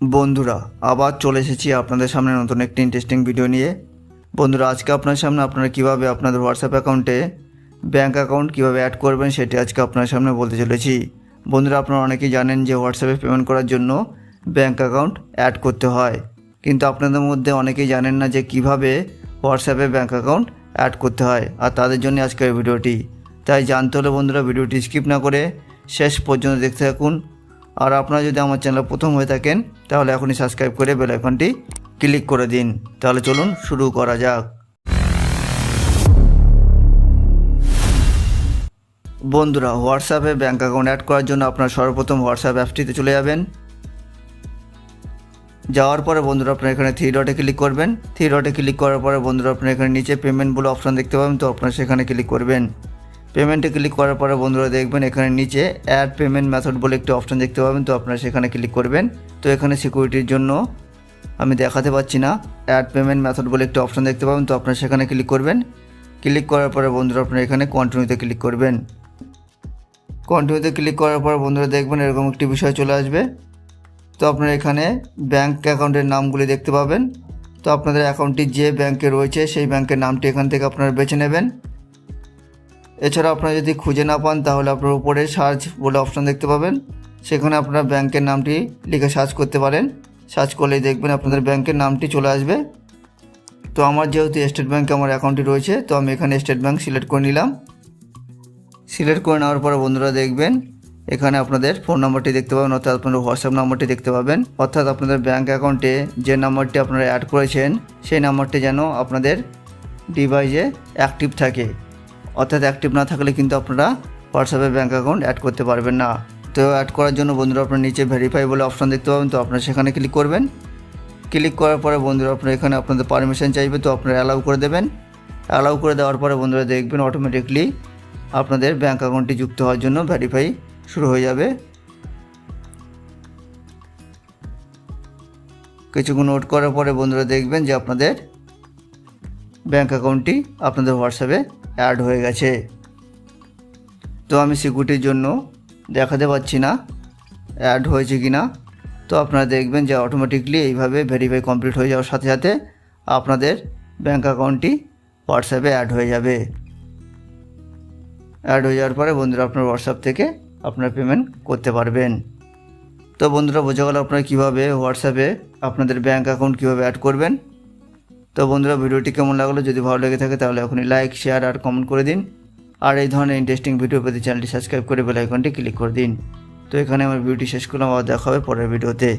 বন্ধুরা, আবার চলে এসেছি আপনাদের সামনে নতুন একটি ইন্টারেস্টিং ভিডিও নিয়ে। বন্ধুরা, আজকে আপনার সামনে আপনারা কীভাবে আপনাদের হোয়াটসঅ্যাপ অ্যাকাউন্টে ব্যাঙ্ক অ্যাকাউন্ট কীভাবে অ্যাড করবেন সেটি আজকে আপনার সামনে বলতে চলেছি। বন্ধুরা, আপনারা অনেকেই জানেন যে হোয়াটসঅ্যাপে পেমেন্ট করার জন্য ব্যাঙ্ক অ্যাকাউন্ট অ্যাড করতে হয়। কিন্তু আপনাদের মধ্যে অনেকেই জানেন না যে কীভাবে হোয়াটসঅ্যাপে ব্যাঙ্ক অ্যাকাউন্ট অ্যাড করতে হয় আর তাদের জন্য আজকের ভিডিওটি তাই জানতে হলে বন্ধুরা ভিডিওটি স্কিপ না করে শেষ পর্যন্ত দেখতে থাকুন। আর আপনারা যদি আমার চ্যানেল প্রথম হয়ে থাকেন, তাহলে এখনই সাবস্ক্রাইব করে বেল আইকনটি ক্লিক করে দিন। তাহলে চলুন শুরু করা যাক। বন্ধুরা হোয়াটসঅ্যাপে ব্যাঙ্ক অ্যাকাউন্ট অ্যাড করার জন্য আপনারা সর্বপ্রথম হোয়াটসঅ্যাপ অ্যাপটিতে চলে যাবেন। যাওয়ার পরে বন্ধুরা আপনারা এখানে থ্রি ডটে ক্লিক করবেন। থ্রি ডটে ক্লিক করার পরে বন্ধুরা আপনারা এখানে নিচে পেমেন্ট বলে অপশান দেখতে পাবেন, তো আপনারা সেখানে ক্লিক করবেন। পেমেন্টে ক্লিক করার পরে বন্ধুরা দেখবেন এখানে নিচে অ্যাড পেমেন্ট মেথড বলে একটি অপশান দেখতে পাবেন। তো আপনারা সেখানে ক্লিক করবেন। তো এখানে সিকিউরিটির জন্য আমি দেখাতে পাচ্ছি না। অ্যাড পেমেন্ট মেথড বলে একটি অপশান দেখতে পাবেন। তো আপনারা সেখানে ক্লিক করবেন। ক্লিক করার পরে বন্ধুরা আপনারা এখানে কন্টিনিউতে ক্লিক করবেন। কন্টিনিউতে ক্লিক করার পর বন্ধুরা দেখবেন এরকম একটি বিষয় চলে আসবে। তো আপনারা এখানে ব্যাঙ্ক অ্যাকাউন্টের নামগুলি দেখতে পাবেন। তো আপনাদের অ্যাকাউন্টটি যে ব্যাংকে রয়েছে, সেই ব্যাংকের নামটি এখান থেকে আপনারা বেছে নেবেন। এছাড়া আপনারা যদি খুঁজে না পান, তাহলে আপনার উপরে সার্চ বলে অপশান দেখতে পাবেন। সেখানে আপনারা ব্যাংকের নামটি লিখে সার্চ করতে পারেন। সার্চ করলেই দেখবেন আপনাদের ব্যাংকের নামটি চলে আসবে। তো আমার যেহেতু স্টেট ব্যাঙ্কে আমার অ্যাকাউন্টটি রয়েছে, তো আমি এখানে স্টেট ব্যাঙ্ক সিলেক্ট করে নিলাম। সিলেক্ট করে নেওয়ার পরে বন্ধুরা দেখবেন, এখানে আপনাদের ফোন নাম্বারটি দেখতে পাবেন, অর্থাৎ আপনাদের হোয়াটসঅ্যাপ নাম্বারটি দেখতে পাবেন। অর্থাৎ আপনাদের ব্যাঙ্ক অ্যাকাউন্টে যে নাম্বারটি আপনারা অ্যাড করেছেন, সেই নাম্বারটি যেন আপনাদের ডিভাইসে অ্যাক্টিভ থাকে। অর্থাৎ অ্যাক্টিভ না থাকলে কিন্তু আপনারা হোয়াটসঅ্যাপে ব্যাঙ্ক অ্যাকাউন্ট অ্যাড করতে পারবেন না। তো অ্যাড করার জন্য বন্ধুরা আপনার নিচে ভেরিফাই বলে অপশান দেখতে পাবেন, তো আপনারা সেখানে ক্লিক করবেন। ক্লিক করার পরে বন্ধুরা আপনারা এখানে আপনাদের পারমিশন চাইবে, তো আপনারা অ্যালাউ করে দেবেন। অ্যালাউ করে দেওয়ার পরে বন্ধুরা দেখবেন অটোমেটিকলি আপনাদের ব্যাঙ্ক অ্যাকাউন্টটি যুক্ত হওয়ার জন্য ভেরিফাই শুরু হয়ে যাবে। কিছুক্ষণ নোট করার পরে বন্ধুরা দেখবেন যে আপনাদের ব্যাঙ্ক অ্যাকাউন্টটি আপনাদের হোয়াটসঅ্যাপে অ্যাড হয়ে গেছে। তো আমি সিকিউরিটির জন্য দেখাতে পাচ্ছি না অ্যাড হয়েছে কি না তো আপনারা দেখবেন যে অটোমেটিকলি এইভাবে ভেরিফাই কমপ্লিট হয়ে যাওয়ার সাথে সাথে আপনাদের ব্যাঙ্ক অ্যাকাউন্টটি হোয়াটসঅ্যাপে অ্যাড হয়ে যাবে। অ্যাড হয়ে যাওয়ার পরে বন্ধুরা আপনার হোয়াটসঅ্যাপ থেকে আপনার পেমেন্ট করতে পারবেন। তো বন্ধুরা বোঝা গেল আপনারা কীভাবে হোয়াটসঅ্যাপে আপনাদের ব্যাঙ্ক অ্যাকাউন্ট কীভাবে অ্যাড করবেন। তো বন্ধুরা, ভিডিওটি কেমন লাগল? যদি ভালো লেগে থাকে তাহলে এখনই লাইক শেয়ার আর কমেন্ট করে দিন। আর এই ধরনের ইন্টারেস্টিং ভিডিও পেতে চ্যানেলটি সাবস্ক্রাইব করে বেল আইকনটি ক্লিক করে দিন। তো এখানে আমার ভিডিওটি শেষ করলাম, আবার দেখা হবে পরের ভিডিওতে